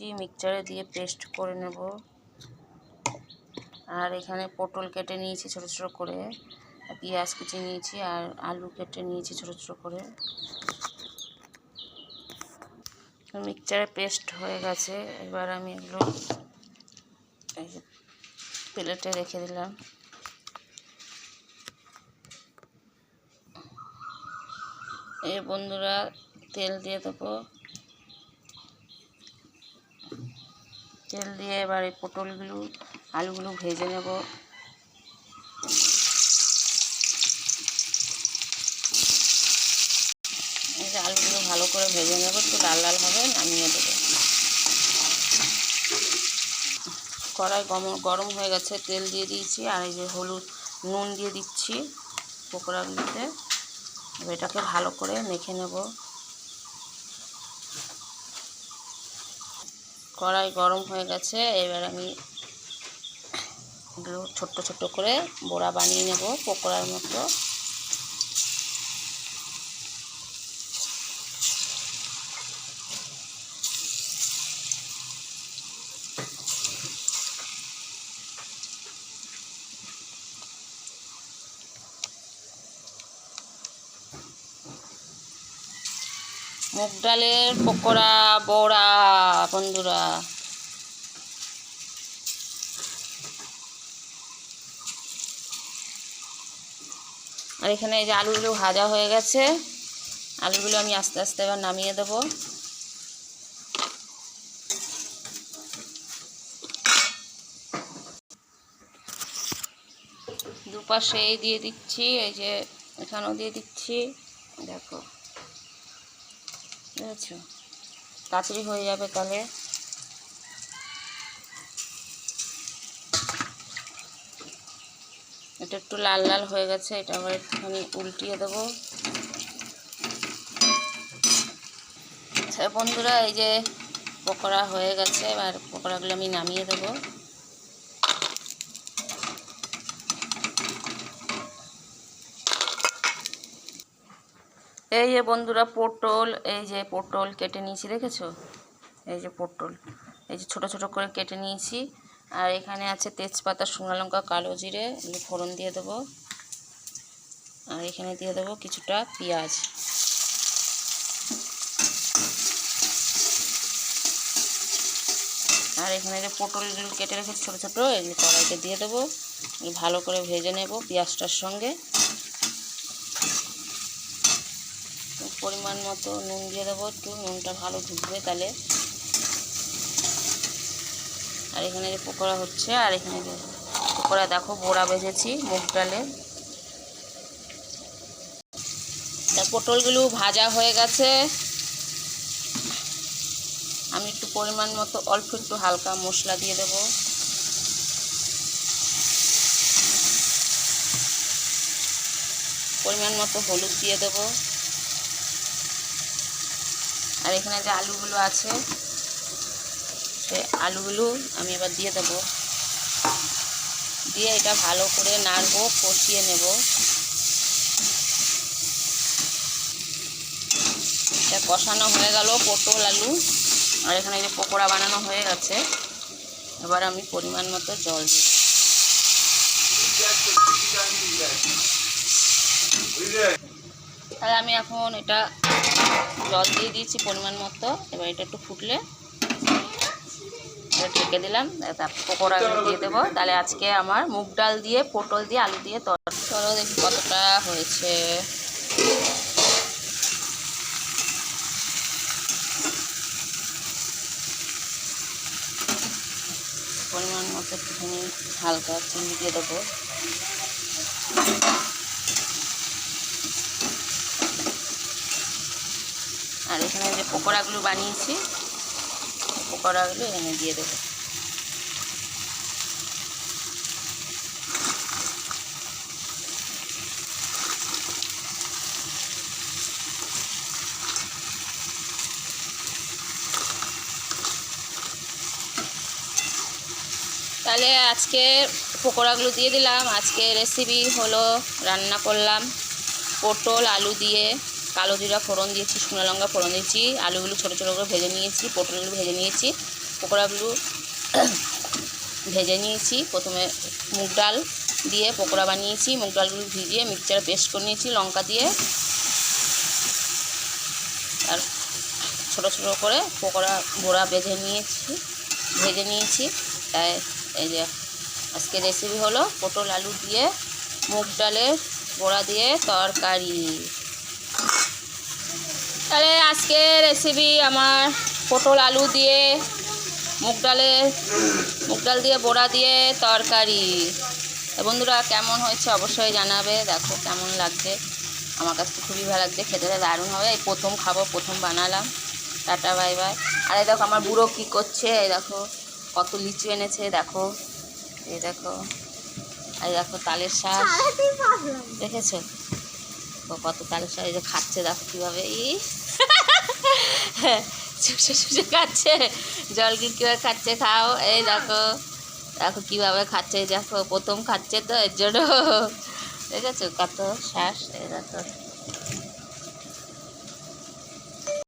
নিয়েছি মিক্সচারে দিয়ে পেস্ট করে নেব। আর এখানে পটল কেটে নিয়েছি ছোট ছোট করে পেঁয়াজ কুচি নিয়েছি, আর আলু কেটে নিয়েছি ছোট ছোট করে। মিক্সচারে পেস্ট হয়ে গেছে, এবার আমি এগুলো প্লেটে রেখে দিলাম। এই বন্ধুরা, তেল দিয়ে দেবো। তেল দিয়ে এবার এই পটলগুলো, আলুগুলো ভেজে নেব। আলুগুলো ভালো করে ভেজে নেব, একটু লাল লাল হবে, নামিয়ে দেবো। কড়াই গরম গরম হয়ে গেছে, তেল দিয়ে দিয়েছি, আর এই যে হলুদ নুন দিয়ে দিচ্ছি পকোড়াগুলোতে। এটাকে ভালো করে মেখে নেব। কড়াই গরম হয়ে গেছে, এবার আমি এগুলো ছোট্ট ছোট্ট করে বড়া বানিয়ে নেব, পকোড়ার মতো। মুগ ডালের পকোড়া, বড়া, বন্ধুরা। আর এখানে এই যে আলুগুলো ভাজা হয়ে গেছে, আলুগুলো আমি আস্তে আস্তে এবার নামিয়ে দেবো। দুপাশেই দিয়ে দিচ্ছি, এই যে এখানেও দিয়ে দিচ্ছি, দেখো। বুঝেছ তাড়াতাড়ি হয়ে যাবে তাহলে। এটা একটু লাল লাল হয়ে গেছে, এটা আবার একটুখানি উল্টিয়ে দেবো। আচ্ছা বন্ধুরা, এই যে পকোড়া হয়ে গেছে, এবার পকোড়াগুলো আমি নামিয়ে দেবো। এই যে বন্ধুরা পটল, এই যে পটল কেটে নিয়েছি, দেখেছ? এই যে পটল, এই যে ছোট ছোট করে কেটে নিয়েছি। আর এখানে আছে তেজপাতা, শুকনো লঙ্কা, কালো জিরে, এগুলো ফোড়ন দিয়ে দেবো। আর এখানে দিয়ে দেবো কিছুটা পেঁয়াজ। আর এখানে যে পটলগুলো কেটে রেখেছি ছোটো ছোটো, এগুলো কড়াইতে দিয়ে দেবো। ভালো করে ভেজে নেব পেঁয়াজটার সঙ্গে। পরিমাণ মতো নুন দিয়ে দেবো। একটু নুনটা ভালো ঢুকবে তাহলে। আর এখানে যে পকোড়া হচ্ছে, আর এখানে যে পকোড়া দেখো, বড়া বেজেছি মুগ ডালে। তা পটলগুলো ভাজা হয়ে গেছে। আমি একটু পরিমাণ মতো, অল্প একটু হালকা মশলা দিয়ে দেব। পরিমাণ মতো হলুদ দিয়ে দেবো। আর এখানে যে আলুগুলো আছে, সে আলুগুলো আমি এবার দিয়ে দেবো। দিয়ে এটা ভালো করে নাড়বো, কষিয়ে নেব। এটা কষানো হয়ে গেল পটল আলু। আর এখানে যে পকোড়া বানানো হয়ে গেছে। এবার আমি পরিমাণ মতো জল দিই তাহলে আমি এখন এটা জল দিয়ে দিয়েছি পরিমাণ মতো। এবার এটা একটু ফুটলে এটা ঢেকে দিলাম। তারপর পকোড়াগুলো দিয়ে দেবো। তাহলে আজকে আমার মুগ ডাল দিয়ে, পটল দিয়ে, আলু দিয়ে তর চলো দেখি কতটা হয়েছে। পরিমাণ মতো একটুখানি হালকা চিনি দিয়ে দেবো আর এখানে যে পকোড়াগুলো বানিয়েছি, পকোড়াগুলো এখানে দিয়ে দেবো। তাহলে আজকে পকোড়াগুলো দিয়ে দিলাম। আজকে রেসিপি হলো রান্না করলাম পটল, আলু দিয়ে। কালো জিরা ফোড়ন দিয়েছি, শুকনো লঙ্কা ফোড়ন দিয়েছি, আলুগুলো ছোটো ছোটো করে ভেজে নিয়েছি, পটলগুলো ভেজে নিয়েছি, পকোড়াগুলো ভেজে নিয়েছি, প্রথমে মুগ ডাল দিয়ে পকোড়া বানিয়েছি, মুগ ডালগুলো ভিজিয়ে মিক্সচারে পেস্ট করে নিয়েছি, লঙ্কা দিয়ে। আর ছোটো ছোটো করে পকোড়া বড়া বেজে নিয়েছি, ভেজে নিয়েছি। তাই এই যে আজকে রেসিপি হলো পটল আলু দিয়ে মুগ ডালের বড়া দিয়ে তরকারি। আজকে রেসিপি আমার পটল আলু দিয়ে মুগ ডালের মুগ ডাল দিয়ে বড়া দিয়ে তরকারি। বন্ধুরা কেমন হয়েছে অবশ্যই জানাবে। দেখো কেমন লাগছে। আমার কাছে তো খুবই ভালো লাগছে। খেতে দারুণ হবে। এই প্রথম খাব প্রথম বানালাম। Tata bye bye. আর এই দেখো আমার বুড়ো কী করছে। এই দেখো কত লিচু এনেছে দেখো। এই দেখো। এই দেখো তালের শাক। দেখেছ? কত তালের শাক। এই যে খাচ্ছে দেখো কীভাবে। ই চুষে শুষে খাচ্ছে জল কি কীভাবে খাচ্ছে খাও? এই দেখো। দেখো কীভাবে খাচ্ছে দেখো, প্রথম খাচ্ছে তো, এর জন্য। দেখেছ কত শ্বাস? এই দেখো।